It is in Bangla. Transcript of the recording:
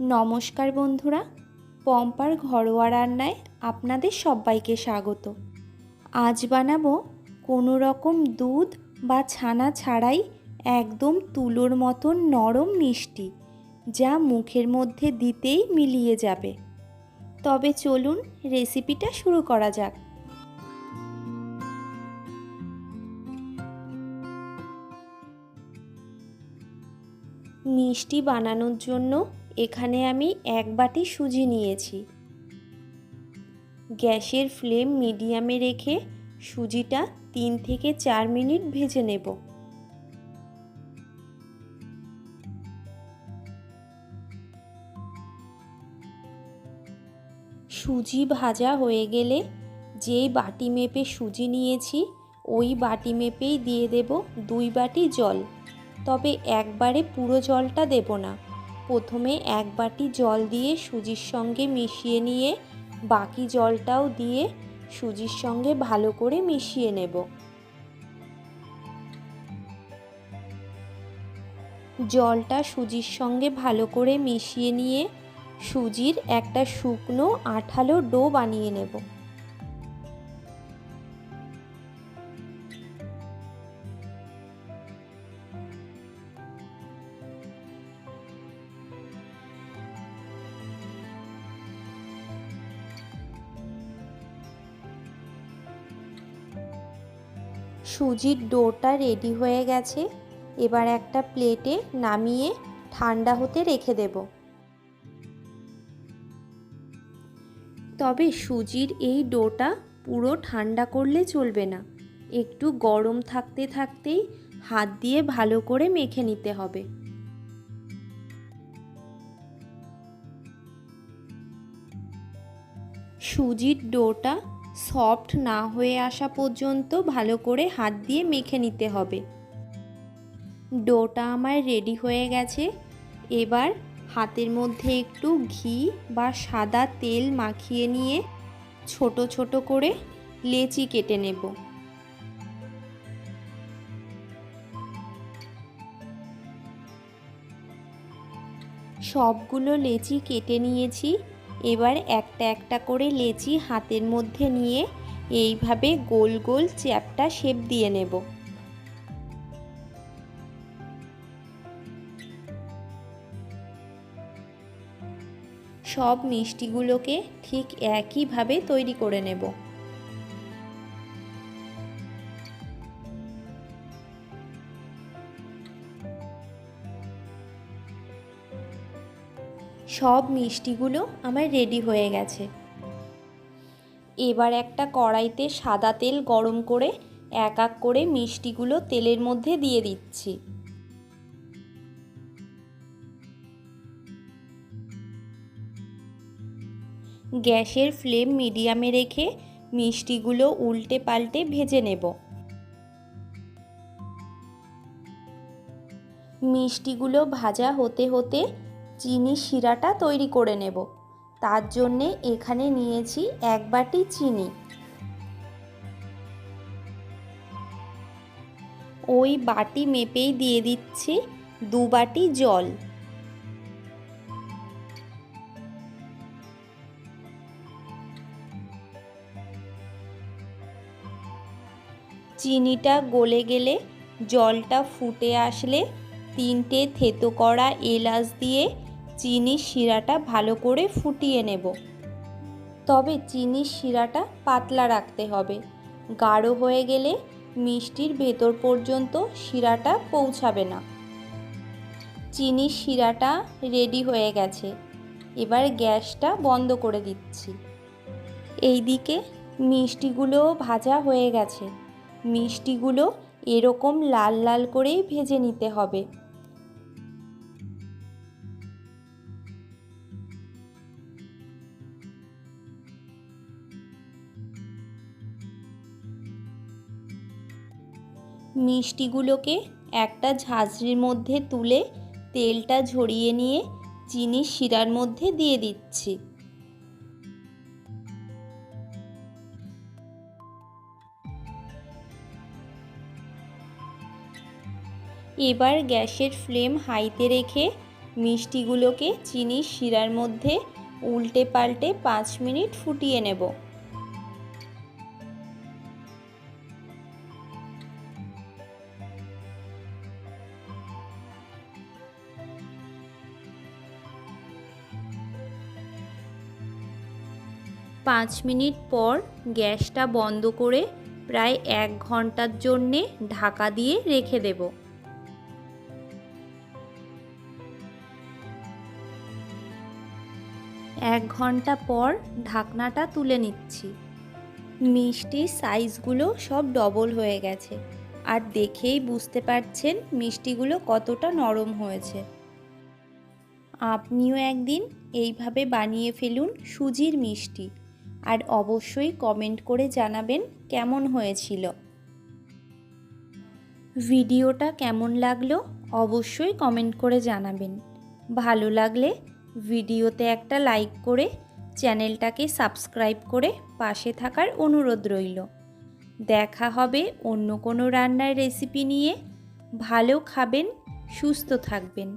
নমস্কার বন্ধুরা, পম্পার ঘরোয়া রান্নায় আপনাদের সবাইকে স্বাগত। আজ বানাবো কোনো রকম দুধ বা ছানা ছাড়াই একদম তুলোর মতন নরম মিষ্টি, যা মুখের মধ্যে দিতেই মিলিয়ে যাবে। তবে চলুন রেসিপিটা শুরু করা যাক। মিষ্টি বানানোর জন্য এখানে আমি এক বাটি সুজি নিয়েছি। গ্যাসের ফ্লেম মিডিয়ামে রেখে সুজিটা তিন থেকে চার মিনিট ভেজে নেব। সুজি ভাজা হয়ে গেলে যেই বাটি মেপে সুজি নিয়েছি, ওই বাটি মেপেই দিয়ে দেব দুই বাটি জল। তবে একবারে পুরো জলটা দেব না। প্রথমে এক বাটি জল দিয়ে সুজির সঙ্গে মিশিয়ে নিয়ে বাকি জলটাও দিয়ে সুজির সঙ্গে ভালো করে মিশিয়ে নেব। জলটা সুজির সঙ্গে ভালো করে মিশিয়ে নিয়ে সুজির একটা শুকনো আঠালো ডো বানিয়ে নেব। সুজির ডোটা রেডি হয়ে গেছে। এবার একটা প্লেটে নামিয়ে ঠান্ডা হতে রেখে দেব। তবে সুজির এই ডোটা পুরো ঠান্ডা করলে চলবে না। একটু গরম থাকতে থাকতেই হাত দিয়ে ভালো করে মেখে নিতে হবে। সুজির ডোটা সফট না হয়ে আসা পর্যন্ত ভালো করে হাত দিয়ে মেখে নিতে হবে। ডোটা আমার রেডি হয়ে গেছে। এবার হাতের মধ্যে একটু ঘি বা সাদা তেল মাখিয়ে নিয়ে ছোট ছোট করে লেচি কেটে নেব। সবগুলো লেচি কেটে নিয়েছি। এবার একটা একটা করে লেচি হাতের মধ্যে নিয়ে এইভাবে গোল গোল চ্যাপটা শেপ দিয়ে নেব। সব মিষ্টিগুলোকে ঠিক একইভাবে তৈরি করে নেব। সব মিষ্টিগুলো আমার রেডি হয়ে গেছে। এবার একটা কড়াইতে সাদা তেল গরম করে এক এক করে মিষ্টিগুলো তেলের মধ্যে দিয়ে দিচ্ছি। গ্যাসের ফ্লেম মিডিয়ামে রেখে মিষ্টিগুলো উল্টে পাল্টে ভেজে নেব। মিষ্টিগুলো ভাজা হতে হতে চিনি শিরাটা তৈরি করে নেব। তার জন্যে এখানে নিয়েছি এক বাটি চিনি। ওই বাটি মেপেই দিয়ে দিচ্ছি দু বাটি জল। চিনিটা গলে গেলে জলটা ফুটে আসলে তিনটে থেতো করা এলাচ দিয়ে চিনির শিরাটা ভালো করে ফুটিয়ে নেব। তবে চিনির শিরাটা পাতলা রাখতে হবে। গাঢ় হয়ে গেলে মিষ্টির ভেতর পর্যন্ত শিরাটা পৌঁছাবে না। চিনির শিরাটা রেডি হয়ে গেছে। এবার গ্যাসটা বন্ধ করে দিচ্ছি। এইদিকে মিষ্টিগুলোও ভাজা হয়ে গেছে। মিষ্টিগুলো এরকম লাল লাল করেই ভেজে নিতে হবে। মিষ্টিগুলোকে একটা ঝাঁঝরির মধ্যে তুলে তেলটা ঝরিয়ে নিয়ে চিনির শিরার মধ্যে দিয়ে দিচ্ছি। এবার গ্যাসের ফ্লেম হাইতে রেখে মিষ্টিগুলোকে চিনির শিরার মধ্যে উল্টে পাল্টে পাঁচ মিনিট ফুটিয়ে নেব। পাঁচ মিনিট পর গ্যাসটা বন্ধ করে প্রায় এক ঘণ্টার জন্যে ঢাকা দিয়ে রেখে দেব। এক ঘণ্টা পর ঢাকনাটা তুলে নিচ্ছি। মিষ্টির সাইজগুলো সব ডবল হয়ে গেছে আর দেখেই বুঝতে পারছেন মিষ্টিগুলো কতটা নরম হয়েছে। আপনিও একদিন এইভাবে বানিয়ে ফেলুন সুজির মিষ্টি। আর অবশ্যই কমেন্ট করে জানাবেন কেমন হয়েছিল। ভিডিওটা কেমন লাগল অবশ্যই কমেন্ট করে জানাবেন। ভালো লাগলে ভিডিওতে একটা লাইক করে চ্যানেলটাকে সাবস্ক্রাইব করে পাশে থাকার অনুরোধ রইল। দেখা হবে অন্য কোনো রান্নার রেসিপি নিয়ে। ভালো খাবেন, সুস্থ থাকবেন।